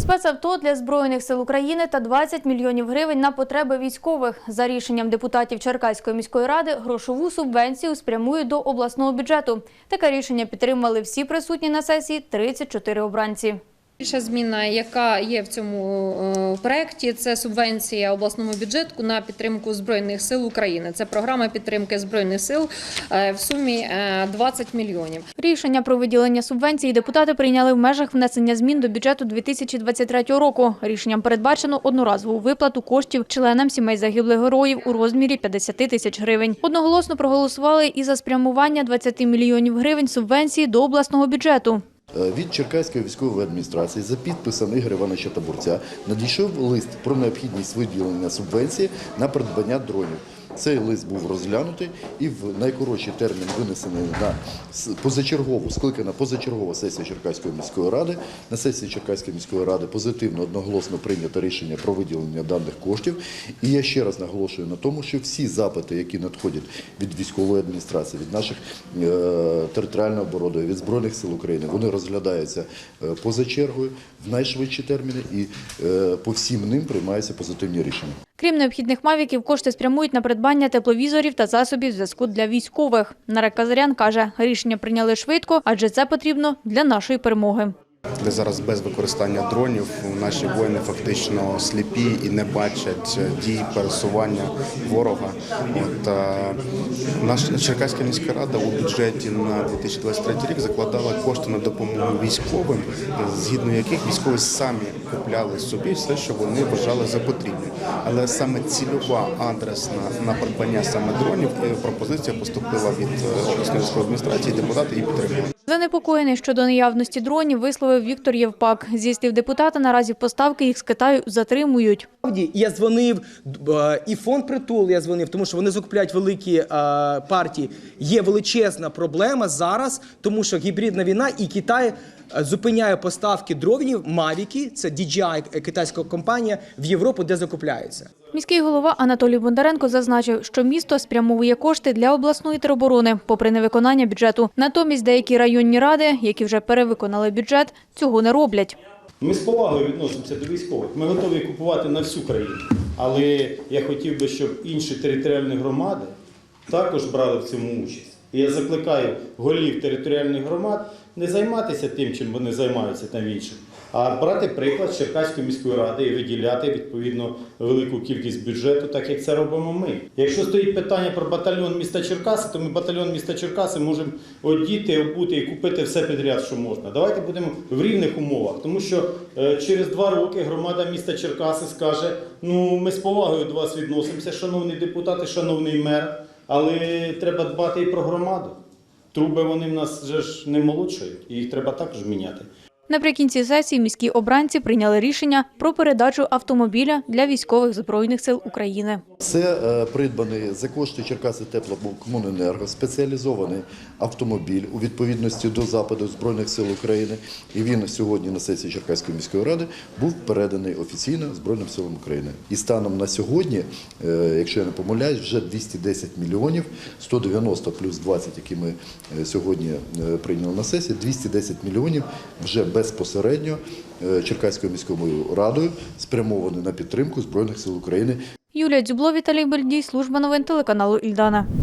Спецавто для збройних сил України та 20 мільйонів гривень на потреби військових. За рішенням депутатів Черкаської міської ради грошову субвенцію спрямують до обласного бюджету. Таке рішення підтримали всі присутні на сесії 34 обранці. Більша зміна, яка є в цьому е, проекті, це субвенція обласному бюджету на підтримку збройних сил України. Це програма підтримки збройних сил е, в сумі е, 20 мільйонів. Рішення про виділення субвенції депутати прийняли в межах внесення змін до бюджету 2023 року. Рішенням передбачено одноразову виплату коштів членам сімей загиблих героїв у розмірі 50 тисяч гривень. Одноголосно проголосували і за спрямування 20 мільйонів гривень субвенції до обласного бюджету. Е, Від Черкаської військової адміністрації за підписом Ігоря Івановича Табурця надійшов лист про необхідність виділення субвенції на придбання дронів. Цей лист був розглянутий і в найкоротший термін винесений на позачергову, скликана позачергова сесія Черкаської міської ради. На сесії Черкаської міської ради позитивно одноголосно прийнято рішення про виділення даних коштів. І я ще раз наголошую на тому, що всі запити, які надходять від військової адміністрації, від наших е, територіальної оборони, від збройних сил України, вони розглядаються е, поза чергою в найшвидші терміни, і е, по всім ним приймаються позитивні рішення. Крім необхідних мавіків, кошти спрямують на придбання тепловізорів та засобів зв'язку для військових. Нарек Казарян каже, рішення прийняли швидко, адже це потрібно для нашої перемоги. Зараз без використання дронів наші воїни фактично сліпі і не бачать дій пересування ворога. От е, наша Черкаська міська рада у бюджеті на 2023 рік закладала кошти на допомогу військовим, згідно яких військові самі купляли собі все, що вони вважали за потрібне. Але саме цільова адресна на придбання саме дронів е, пропозиція поступила від е, обласної адміністрації. Депутати її підтримали. Занепокоєний щодо наявності дронів висловив Віктор Євпак. Зі слів депутата, наразі поставки їх з Китаю затримують. Я дзвонив е, і фонд притул. Я дзвонив, тому що вони закупляють великі е, партії. Є величезна проблема зараз, тому що гібридна війна і Китай зупиняє поставки дронів Mavic, це DJI, е, китайська компанія, в Європу, де закупляються. Міський голова Анатолій Бондаренко зазначив, що місто спрямовує кошти для обласної тероборони, попри невиконання бюджету. Натомість деякі районні ради, які вже перевиконали бюджет, цього не роблять. Ми з повагою відносимося до військових. Ми готові купувати на всю країну. Але я хотів би, щоб інші територіальні громади також брали в цьому участь. І я закликаю голів територіальних громад не займатися тим, чим вони займаються там іншим, а брати приклад Черкаської міської ради і виділяти відповідно велику кількість бюджету, так як це робимо ми. Якщо стоїть питання про батальйон міста Черкаси, то ми батальйон міста Черкаси можемо одіти, обути і купити все підряд, що можна. Давайте будемо в рівних умовах, тому що е, через два роки громада міста Черкаси скаже: ну ми з повагою до вас відносимося, шановні депутати, шановний мер, але треба дбати і про громаду. Труби вони в нас вже ж не молодшають, і їх треба також міняти. Наприкінці сесії міські обранці прийняли рішення про передачу автомобіля для військових збройних сил України. Це е, придбаний за кошти Черкаси Теплокомуненерго спеціалізований автомобіль у відповідності до запиту Збройних сил України. І він сьогодні на сесії Черкаської міської ради був переданий офіційно Збройним силам України. І станом на сьогодні, е, якщо я не помиляюсь, вже 210 мільйонів 190 плюс 20, які ми е, сьогодні прийняли на сесії, 210 мільйонів вже безпосередньо е, Черкаською міською радою спрямований на підтримку Збройних сил України Юлія Дзюбло, Віталій Бельдій, служба новин телеканалу Ільдана.